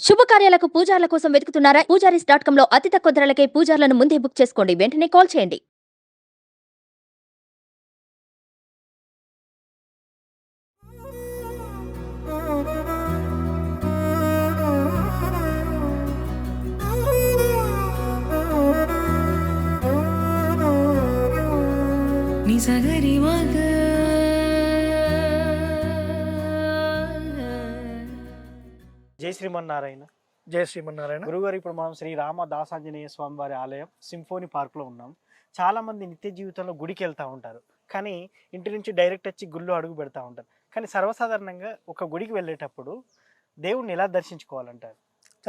శుభకార్యాలకు పూజార్ల కోసం వెతుకుతున్నారా? పూజారీస్ డాట్ కామ్లో అతి తక్కువ ధరలకే పూజార్లను ముందే బుక్ చేసుకోండి. వెంటనే కాల్ చేయండి. నిజగరి జై శ్రీమన్నారాయణ. జయ శ్రీమన్నారాయణ. గురుగారు ఇప్పుడు మనం శ్రీ రామ దాసాంజనేయ స్వామి వారి ఆలయం సింఫోనీ పార్క్లో ఉన్నాం. చాలా మంది నిత్య జీవితంలో గుడికి వెళ్తూ ఉంటారు. కానీ ఇంటి నుంచి డైరెక్ట్ వచ్చి గుళ్ళో అడుగు పెడతా ఉంటారు. కానీ సర్వసాధారణంగా ఒక గుడికి వెళ్ళేటప్పుడు దేవుణ్ణి ఎలా దర్శించుకోవాలంటారు?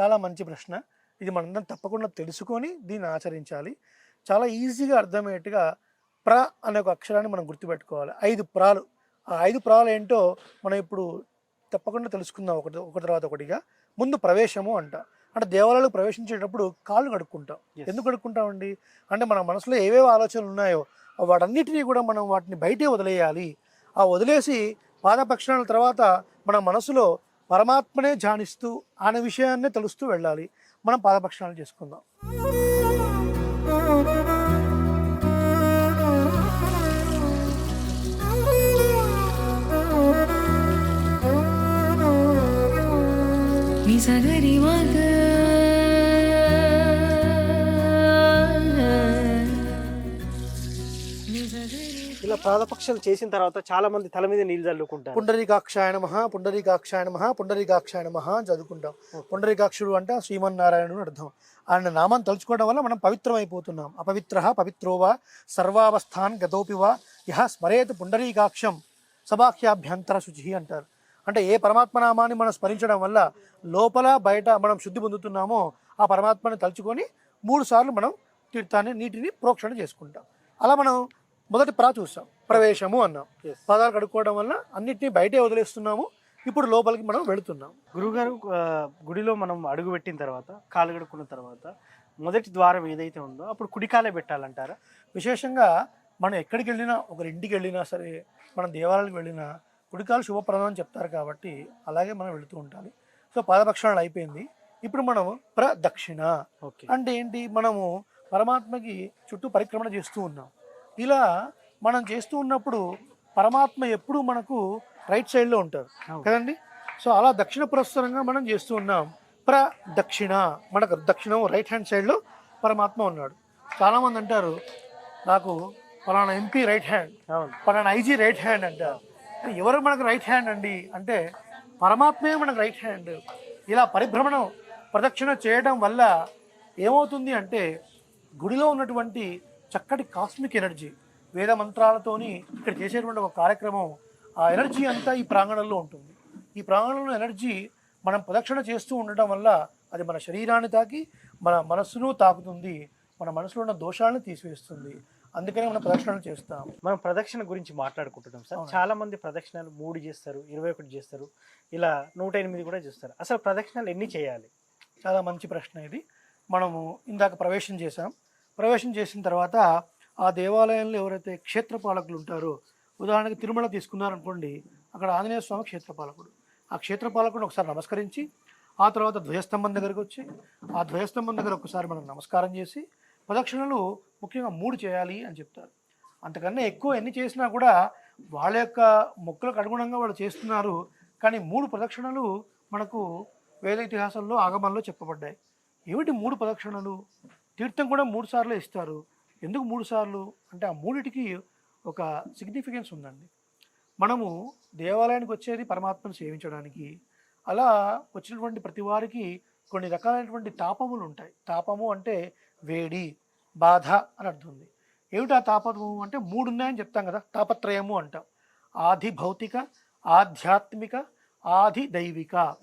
చాలా మంచి ప్రశ్న. ఇది మనందరం తప్పకుండా తెలుసుకొని దీన్ని ఆచరించాలి. చాలా ఈజీగా అర్థమయ్యేట్టుగా ప్ర అనే ఒక అక్షరాన్ని మనం గుర్తుపెట్టుకోవాలి. ఐదు ప్రాలు. ఆ ఐదు ప్రాలు ఏంటో మనం ఇప్పుడు తప్పకుండా తెలుసుకుందాం ఒకటి ఒకటి తర్వాత ఒకటిగా. ముందు ప్రవేశము అంట. అంటే దేవాలయాలకు ప్రవేశించేటప్పుడు కాళ్ళు కడుక్కుంటాం. ఎందుకు కడుక్కుంటామండి? అంటే మన మనసులో ఏవేవో ఆలోచనలు ఉన్నాయో వాటన్నిటినీ కూడా మనం వాటిని బయటే వదిలేయాలి. ఆ వదిలేసి పాదపక్షణాల తర్వాత మన మనసులో పరమాత్మనే ధ్యానిస్తూ ఆయన విషయాన్నే తెలుస్తూ వెళ్ళాలి. మనం పాదపక్షణాలు చేసుకుందాం. మగ నిజగరి ఇలా పాదపక్షాలు చేసిన తర్వాత చాలా మంది తల మీద నీళ్ళు చల్లుకుంటారు. పుండరీకాక్షాయ నమ పుండరీకాక్షాయ నమ పుండరీకాక్షాయ నమ అని చదువుకుంటాం. పుండరీకాక్షుడు అంటే శ్రీమన్నారాయణుడు అర్థం. ఆయన నామం తలుచుకోవడం వల్ల మనం పవిత్రం అయిపోతున్నాం అపవిత్ర పవిత్రోవా సర్వావస్థాన్ గతోపివా యహ స్మరేత్ పుండరీకాక్షం సభాఖ్యాభ్యంతర శుచి అంటారు. అంటే ఏ పరమాత్మ నామాన్ని మనం స్మరించడం వల్ల లోపల బయట మనం శుద్ధి పొందుతున్నామో ఆ పరమాత్మని తలుచుకొని మూడు సార్లు మనం తీర్థాన్ని నీటిని ప్రోక్షణ చేసుకుంటాం. అలా మనం మొదటి ప్రా చూస్తాం. ప్రవేశము అన్నాం. పాదాలు కడుక్కోవడం వల్ల అన్నిటినీ బయటే వదిలేస్తున్నాము. ఇప్పుడు లోపలికి మనం వెళుతున్నాం. గురుగారు గుడిలో మనం అడుగు పెట్టిన తర్వాత కాలు కడుక్కున్న తర్వాత మొదటి ద్వారం ఏదైతే ఉందో అప్పుడు కుడికాలే పెట్టాలంటారా? విశేషంగా మనం ఎక్కడికి వెళ్ళినా ఒకరి ఇంటికి వెళ్ళినా సరే మనం దేవాలయాలకు వెళ్ళినా కుడికాలు శుభప్రదం అని చెప్తారు కాబట్టి అలాగే మనం వెళుతూ ఉండాలి. సో పాదపక్షణాలు అయిపోయింది. ఇప్పుడు మనం ప్రదక్షిణ ఓకే. అంటే ఏంటి? మనము పరమాత్మకి చుట్టూ పరిక్రమణ చేస్తూ ఉన్నాం. ఇలా మనం చేస్తూ ఉన్నప్పుడు పరమాత్మ ఎప్పుడూ మనకు రైట్ సైడ్లో ఉంటారు. కదండి? సో అలా దక్షిణ పురస్సరంగా మనం చేస్తూ ఉన్నాం. ప్రదక్షిణ మనకు దక్షిణం రైట్ హ్యాండ్ సైడ్లో పరమాత్మ ఉన్నాడు. చాలామంది అంటారు నాకు ఫలానా ఎంపీ రైట్ హ్యాండ్ ఫలానా ఐజీ రైట్ హ్యాండ్ అంటారు. ఎవరు మనకు రైట్ హ్యాండ్ అండి? అంటే పరమాత్మే మనకు రైట్ హ్యాండ్ ఇలా పరిభ్రమణం ప్రదక్షిణ చేయడం వల్ల ఏమవుతుంది అంటే గుడిలో ఉన్నటువంటి చక్కటి కాస్మిక్ ఎనర్జీ వేద మంత్రాలతోని ఇక్కడ చేసేటువంటి ఒక కార్యక్రమం ఆ ఎనర్జీ అంతా ఈ ప్రాంగణంలో ఉంటుంది. ఈ ప్రాంగణంలో ఎనర్జీ మనం ప్రదక్షిణ చేస్తూ ఉండటం వల్ల అది మన శరీరాన్ని తాకి మన మనస్సును తాకుతుంది మన మనసులో ఉన్న దోషాలను తీసివేస్తుంది. అందుకనే మనం ప్రదక్షిణలు చేస్తాం. మనం ప్రదక్షిణ గురించి మాట్లాడుకుంటున్నాం సార్. చాలా మంది ప్రదక్షిణలు మూడు చేస్తారు ఇరవై ఒకటి చేస్తారు ఇలా నూట ఎనిమిది కూడా చేస్తారు. అసలు ప్రదక్షిణలు ఎన్ని చేయాలి? చాలా మంచి ప్రశ్న ఇది. మనము ఇందాక ప్రవేశం చేశాం. ప్రవేశం చేసిన తర్వాత ఆ దేవాలయంలో ఎవరైతే క్షేత్రపాలకులు ఉంటారో ఉదాహరణకి తిరుమల తీసుకున్నారనుకోండి అక్కడ ఆంజనేయ స్వామి క్షేత్రపాలకుడు. ఆ క్షేత్రపాలకుడు ఒకసారి నమస్కరించి ఆ తర్వాత ధ్వజస్తంభం దగ్గరికి వచ్చి ఆ ధ్వజస్తంభం దగ్గర ఒకసారి మనం నమస్కారం చేసి ప్రదక్షిణలు ముఖ్యంగా మూడు చేయాలి అని చెప్తారు. అంతకన్నా ఎక్కువ ఎన్ని చేసినా కూడా వాళ్ళ యొక్క మొక్కలకు అనుగుణంగా వాళ్ళు చేస్తున్నారు. కానీ మూడు ప్రదక్షిణలు మనకు వేద ఇతిహాసంలో ఆగమంలో చెప్పబడ్డాయి. ఏమిటి మూడు ప్రదక్షిణలు? తీర్థం కూడా మూడు సార్లు ఇస్తారు. ఎందుకు మూడు సార్లు? అంటే ఆ మూడిటికి ఒక సిగ్నిఫికెన్స్ ఉందండి. మనము దేవాలయానికి వచ్చేది పరమాత్మను సేవించడానికి. అలా వచ్చినటువంటి ప్రతి వారికి కొన్ని రకాలైనటువంటి తాపములు ఉంటాయి. తాపము అంటే వేడి బాధ అని అర్థంది ఏమిటా తాపత్వము అంటే మూడు ఉన్నాయని చెప్తాం కదా తాపత్రయము అంటాం. ఆది భౌతిక ఆధ్యాత్మిక ఆది దైవిక.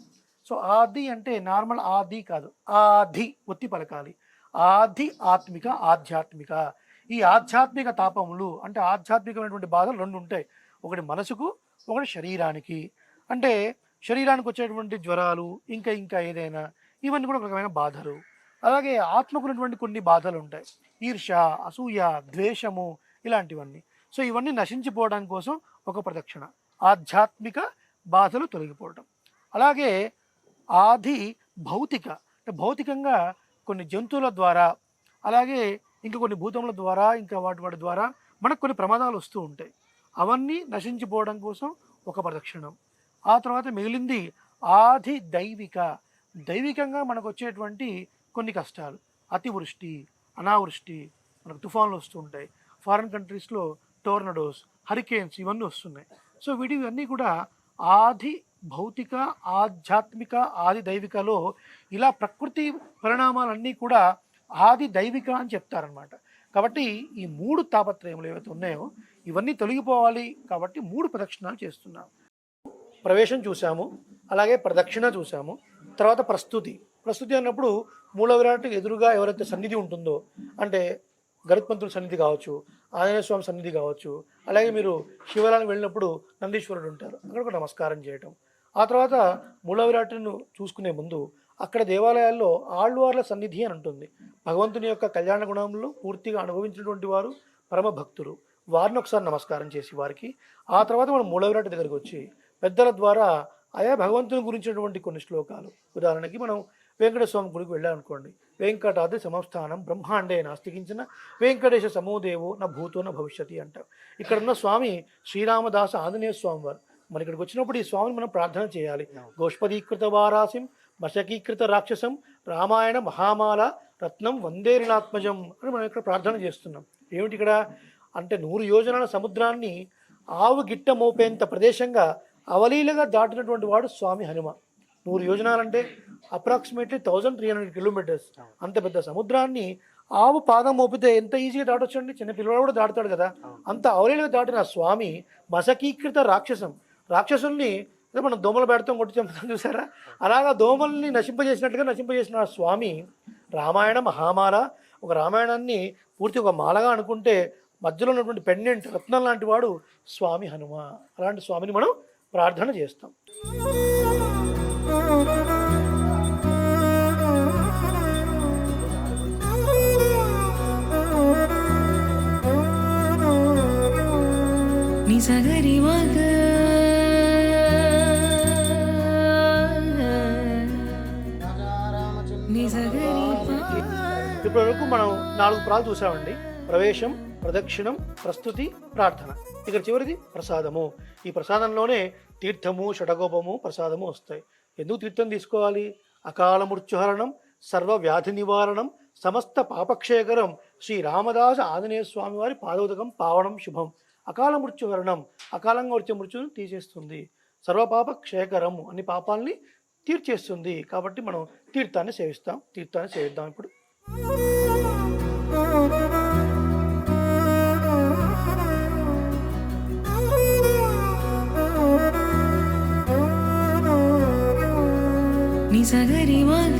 సో ఆది అంటే నార్మల్ ఆది కాదు ఆది ఒత్తి పలకాలి. ఆది ఆత్మిక ఆధ్యాత్మిక. ఈ ఆధ్యాత్మిక తాపములు అంటే ఆధ్యాత్మికమైనటువంటి బాధలు రెండు ఉంటాయి. ఒకటి మనసుకు ఒకటి శరీరానికి. అంటే శరీరానికి వచ్చేటువంటి జ్వరాలు ఇంకా ఇంకా ఏదైనా ఇవన్నీ కూడా ఒక రకమైన బాధలు. అలాగే ఆత్మకు ఉన్నటువంటి కొన్ని బాధలు ఉంటాయి ఈర్ష అసూయ ద్వేషము ఇలాంటివన్నీ. సో ఇవన్నీ నశించిపోవడం కోసం ఒక ప్రదక్షిణ. ఆధ్యాత్మిక బాధలు తొలగిపోవటం. అలాగే ఆది భౌతిక. అంటే భౌతికంగా కొన్ని జంతువుల ద్వారా అలాగే ఇంకా కొన్ని భూతముల ద్వారా ఇంకా వాటి వాటి ద్వారా మనకు కొన్ని ప్రమాదాలు వస్తూ ఉంటాయి. అవన్నీ నశించిపోవడం కోసం ఒక ప్రదక్షిణం. ఆ తర్వాత మిగిలింది ఆది దైవిక. దైవికంగా మనకు వచ్చేటువంటి కొన్ని కష్టాలు. అతివృష్టి అనావృష్టి మనకు తుఫాన్లు వస్తూ ఉంటాయి. ఫారిన్ కంట్రీస్లో టోర్నడోస్ హరికేన్స్ ఇవన్నీ వస్తున్నాయి. సో వీటి ఇవన్నీ కూడా ఆది భౌతిక ఆధ్యాత్మిక ఆది దైవికలో ఇలా ప్రకృతి పరిణామాలన్నీ కూడా ఆది దైవిక అని చెప్తారనమాట కాబట్టి ఈ మూడు తాపత్రయములు ఏవైతే ఉన్నాయో ఇవన్నీ తొలగిపోవాలి కాబట్టి మూడు ప్రదక్షిణాలు చేస్తున్నాం ప్రవేశం చూసాము అలాగే ప్రదక్షిణ చూసాము తర్వాత ప్రస్తుతి. ప్రస్తుతి అన్నప్పుడు మూల విరాట్ ఎదురుగా ఎవరైతే సన్నిధి ఉంటుందో అంటే గరుత్మంతుడి సన్నిధి కావచ్చు ఆంజనేయ స్వామి సన్నిధి కావచ్చు అలాగే మీరు శివాలయం వెళ్ళినప్పుడు నందీశ్వరుడు ఉంటారు. అక్కడ కూడా నమస్కారం చేయటం. ఆ తర్వాత మూల విరాట్ను చూసుకునే ముందు అక్కడ దేవాలయాల్లో ఆళ్వార్ల సన్నిధి అని ఉంటుంది. భగవంతుని యొక్క కళ్యాణ గుణంలో పూర్తిగా అనుభవించినటువంటి వారు పరమ భక్తులు. వారిని ఒకసారి నమస్కారం చేసి వారికి ఆ తర్వాత మనం మూల విరాట్ దగ్గరికి వచ్చి పెద్దల ద్వారా ఆయా భగవంతుని గురించినటువంటి కొన్ని శ్లోకాలు. ఉదాహరణకి మనం వెంకట స్వామి గుడికి వెళ్ళామనుకోండి వెంకటాద్రి సమస్థానం బ్రహ్మాండే నాస్తికించిన వెంకటేశ సమోదేవో నా భూతో నా భవిష్యతి అంటారు. ఇక్కడ ఉన్న స్వామి శ్రీరామదాస ఆంజనేయ స్వామి వారు. మన ఇక్కడికి వచ్చినప్పుడు ఈ స్వామిని మనం ప్రార్థన చేయాలి. గోష్పదీకృత వారాసిం మశకీకృత రాక్షసం రామాయణ మహామాల రత్నం వందేరినాత్మజం అని మనం ఇక్కడ ప్రార్థన చేస్తున్నాం. ఏమిటి ఇక్కడ? అంటే నూరు యోజనాల సముద్రాన్ని ఆవు గిట్ట మోపేంత ప్రదేశంగా అవలీలగా దాటినటువంటి వాడు స్వామి హనుమ. నూరు యోజనాలంటే approximately thousand three hundred kilometres. అంత పెద్ద సముద్రాన్ని ఆవు పాదం మోపితే ఎంత ఈజీగా దాటొచ్చండి? చిన్న పిల్లవాడు కూడా దాటుతాడు కదా. అంత అవలీలగా దాటిన స్వామి మసకీకృత రాక్షసం. రాక్షసుల్ని మనం దోమలు పెడతాం కొట్టి చంపుతాం చూసారా? అలాగా దోమల్ని నశింపజేసినట్టుగా నశింపజేసిన స్వామి రామాయణ మహామాల ఒక రామాయణాన్ని పూర్తి ఒక మాలగా అనుకుంటే మధ్యలో ఉన్నటువంటి పెండెంట్ రత్నం లాంటి వాడు స్వామి హనుమ. అలాంటి స్వామిని మనం ప్రార్థన చేస్తాం. నిజగరి ఇప్పటి వరకు మనం నాలుగు ప్రాలు చూసామండి. ప్రవేశం ప్రదక్షిణం ప్రస్తుతి ప్రార్థన. ఇక్కడ చివరిది ప్రసాదము. ఈ ప్రసాదంలోనే తీర్థము షటగోపము ప్రసాదము వస్తాయి. ఎందుకు తీర్థం తీసుకోవాలి? అకాల మృత్యుహరణం సర్వ వ్యాధి నివారణం సమస్త పాపక్షయకరం శ్రీ రామదాస ఆంజనేయ స్వామి వారి పాదోదకం పావనం శుభం. అకాల మృత్యుహరణం అకాలంగా వచ్చే మృత్యును తీసేస్తుంది. సర్వపాప క్షయకరం అన్ని పాపాలని తీర్చేస్తుంది. కాబట్టి మనం తీర్థాన్ని సేవిస్తాం. తీర్థాన్ని సేవిద్దాం ఇప్పుడు. నిజగరి మగ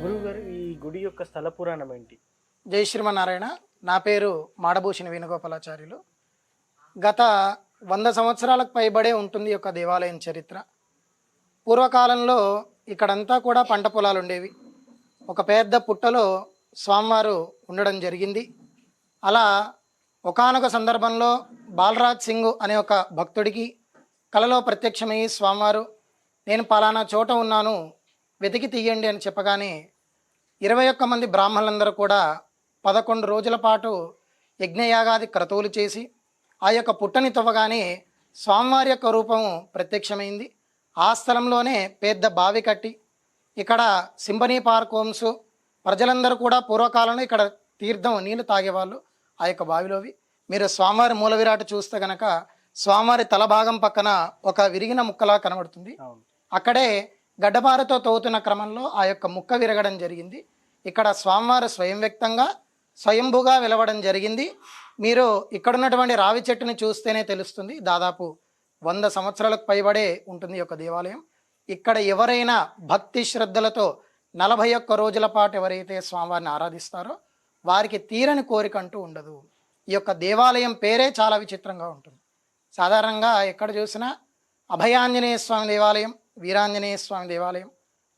గురువు గారు ఈ గుడి యొక్క స్థల పురాణం ఏంటి? జై శ్రీమన్నారాయణ. నా పేరు మాడభూషణ వేణుగోపాలాచార్యులు. గత వంద సంవత్సరాలకు పైబడే ఉంటుంది యొక్క దేవాలయం చరిత్ర. పూర్వకాలంలో ఇక్కడంతా కూడా పంట పొలాలు ఉండేవి. ఒక పెద్ద పుట్టలో స్వామివారు ఉండడం జరిగింది. అలా ఒకానొక సందర్భంలో బాలరాజ్ సింగ్ అనే ఒక భక్తుడికి కలలో ప్రత్యక్షమయ్యి స్వామివారు నేను పలానా చోట ఉన్నాను వెతికి తీయండి అని చెప్పగానే ఇరవై ఒక్క మంది బ్రాహ్మణులందరూ కూడా పదకొండు రోజుల పాటు యజ్ఞయాగాది క్రతువులు చేసి ఆ యొక్క పుట్టని తవ్వగానే స్వామివారి యొక్క రూపము ప్రత్యక్షమైంది. ఆ స్థలంలోనే పెద్ద బావి కట్టి ఇక్కడ సింబనీ పార్క్ హోమ్స్ ప్రజలందరూ కూడా పూర్వకాలంలో ఇక్కడ తీర్థం నీళ్ళు తాగేవాళ్ళు ఆ యొక్క బావిలోవి. మీరు స్వామివారి మూల విరాట చూస్తే కనుక స్వామివారి తల భాగం పక్కన ఒక విరిగిన ముక్కలా కనబడుతుంది. అక్కడే గడ్డపారతో తవ్వుతున్న క్రమంలో ఆ యొక్క ముక్క విరగడం జరిగింది. ఇక్కడ స్వామివారు స్వయం వ్యక్తంగా స్వయంభుగా వెలవడం జరిగింది. మీరు ఇక్కడ ఉన్నటువంటి రావి చెట్టుని చూస్తేనే తెలుస్తుంది. దాదాపు వంద సంవత్సరాలకు పైబడే ఉంటుంది ఈ యొక్క దేవాలయం. ఇక్కడ ఎవరైనా భక్తి శ్రద్ధలతో నలభై ఒక్క రోజుల పాటు ఎవరైతే స్వామివారిని ఆరాధిస్తారో వారికి తీరని కోరిక అంటూ ఉండదు. ఈ యొక్క దేవాలయం పేరే చాలా విచిత్రంగా ఉంటుంది. సాధారణంగా ఎక్కడ చూసినా అభయాంజనేయ స్వామి దేవాలయం వీరాంజనేయ స్వామి దేవాలయం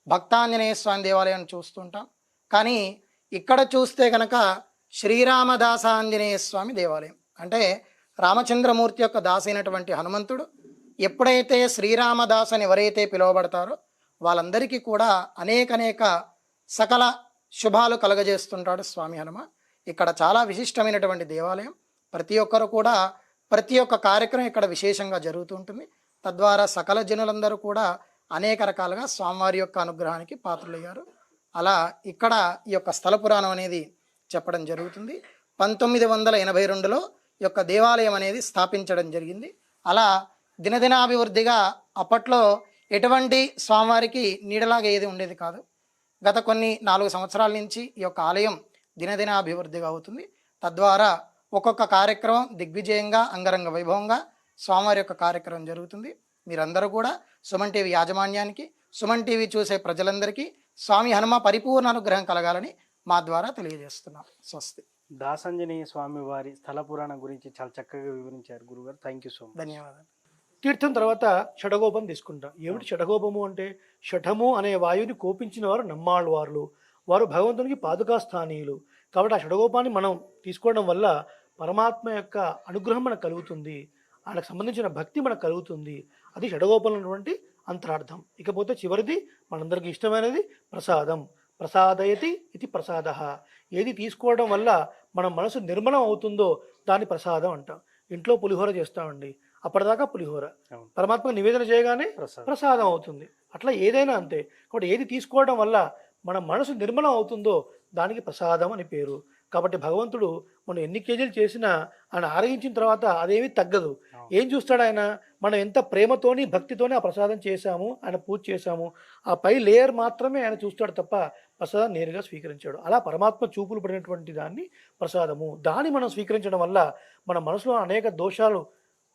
భక్తాంజనేయ స్వామి దేవాలయం చూస్తుంటాం. కానీ ఇక్కడ చూస్తే కనుక శ్రీరామదాసాంజనేయ స్వామి దేవాలయం. అంటే రామచంద్రమూర్తి యొక్క దాసైనటువంటి హనుమంతుడు ఎప్పుడైతే శ్రీరామదాస్ అని ఎవరైతే పిలువబడతారో వాళ్ళందరికీ కూడా అనేకనేక సకల శుభాలు కలగజేస్తుంటాడు స్వామి హనుమ. ఇక్కడ చాలా విశిష్టమైనటువంటి దేవాలయం. ప్రతి ఒక్కరు కూడా ప్రతి ఒక్క కార్యక్రమం ఇక్కడ విశేషంగా జరుగుతూ ఉంటుంది. తద్వారా సకల జనులందరూ కూడా అనేక రకాలుగా స్వామివారి యొక్క అనుగ్రహానికి పాత్రలయ్యారు. అలా ఇక్కడ ఈ యొక్క స్థల పురాణం అనేది చెప్పడం జరుగుతుంది. పంతొమ్మిది వందల ఎనభై రెండులో ఈ యొక్క దేవాలయం అనేది స్థాపించడం జరిగింది. అలా దినదినాభివృద్ధిగా అప్పట్లో ఎటువంటి స్వామివారికి నీడలాగా ఏది ఉండేది కాదు. గత కొన్ని నాలుగు సంవత్సరాల నుంచి ఈ యొక్క ఆలయం దినదినాభివృద్ధిగా అవుతుంది. తద్వారా ఒక్కొక్క కార్యక్రమం దిగ్విజయంగా అంగరంగ వైభవంగా స్వామివారి యొక్క కార్యక్రమం జరుగుతుంది. మీరందరూ కూడా సుమన్ టీవీ యాజమాన్యానికి సుమన్ టీవీ చూసే ప్రజలందరికీ స్వామి హనుమ పరిపూర్ణ అనుగ్రహం కలగాలని మా ద్వారా తెలియజేస్తున్నాం. స్వస్తి. దాసాంజనేయ స్వామి వారి స్థల పురాణం గురించి చాలా చక్కగా వివరించారు గురుగారు. థ్యాంక్ యూ సో మచ్ ధన్యవాదాలు. తీర్థం తర్వాత షడగోపం తీసుకుంటాం. ఏమిటి షడగోపము అంటే? షఠము అనే వాయువుని కోపించిన వారు నమ్మాళ్ళవార్లు. వారు భగవంతునికి పాదుకా స్థానీయులు కాబట్టి ఆ షడగోపాన్ని మనం తీసుకోవడం వల్ల పరమాత్మ యొక్క అనుగ్రహం మనకు కలుగుతుంది. ఆయనకు సంబంధించిన భక్తి మనకు కలుగుతుంది. అది షడగోపంలో ఉన్నటువంటి అంతరార్థం. ఇకపోతే చివరిది మనందరికీ ఇష్టమైనది ప్రసాదం. ప్రసాదయతి ఇది ప్రసాద. ఏది తీసుకోవడం వల్ల మన మనసు నిర్మలం అవుతుందో దాన్ని ప్రసాదం అంటాం. ఇంట్లో పులిహోర చేస్తామండి. అప్పటిదాకా పులిహోర. అవును. పరమాత్మ నివేదన చేయగానే ప్రసాదం అవుతుంది. అట్లా ఏదైనా అంతే. కాబట్టి ఏది తీసుకోవడం వల్ల మన మనసు నిర్మలం అవుతుందో దానికి ప్రసాదం అని పేరు. కాబట్టి భగవంతుడు మనం ఎన్ని కేజీలు చేసినా ఆయన ఆరగించిన తర్వాత అదేమీ తగ్గదు. ఏం చూస్తాడు ఆయన? మనం ఎంత ప్రేమతోని భక్తితోని ఆ ప్రసాదం చేశాము ఆయన పూజ చేశాము ఆ పై లేయర్ మాత్రమే ఆయన చూస్తాడు తప్ప ప్రసాదం నేరుగా స్వీకరించాడు. అలా పరమాత్మ చూపులు పడినటువంటి దాన్ని ప్రసాదము. దాన్ని మనం స్వీకరించడం వల్ల మన మనసులో అనేక దోషాలు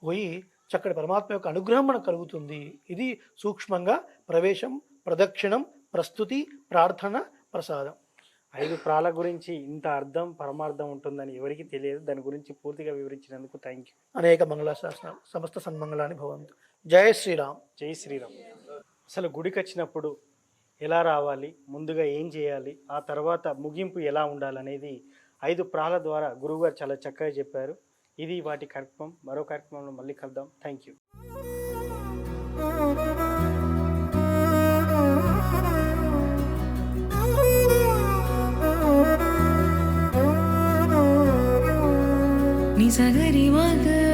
పోయి చక్కటి పరమాత్మ యొక్క అనుగ్రహం మనకు కలుగుతుంది. ఇది సూక్ష్మంగా ప్రవేశం ప్రదక్షిణం ప్రస్తుతి ప్రార్థన ప్రసాదం. ఐదు ప్రాల గురించి ఇంత అర్థం పరమార్థం ఉంటుందని ఎవరికి తెలియదు. దాని గురించి పూర్తిగా వివరించినందుకు థ్యాంక్ యూ అనేక మంగళ శాసనాలు సమస్త సన్మంగళాన్ని భవంతు. జయ శ్రీరామ్. జై శ్రీరామ్. అసలు గుడికి వచ్చినప్పుడు ఎలా రావాలి? ముందుగా ఏం చేయాలి? ఆ తర్వాత ముగింపు ఎలా ఉండాలనేది ఐదు ప్రాల ద్వారా గురువుగారు చాలా చక్కగా చెప్పారు. ఇది వాటి కార్యక్రమం మరో కార్యక్రమంలో మళ్ళీ కలుద్దాం. Thank you सगरि mug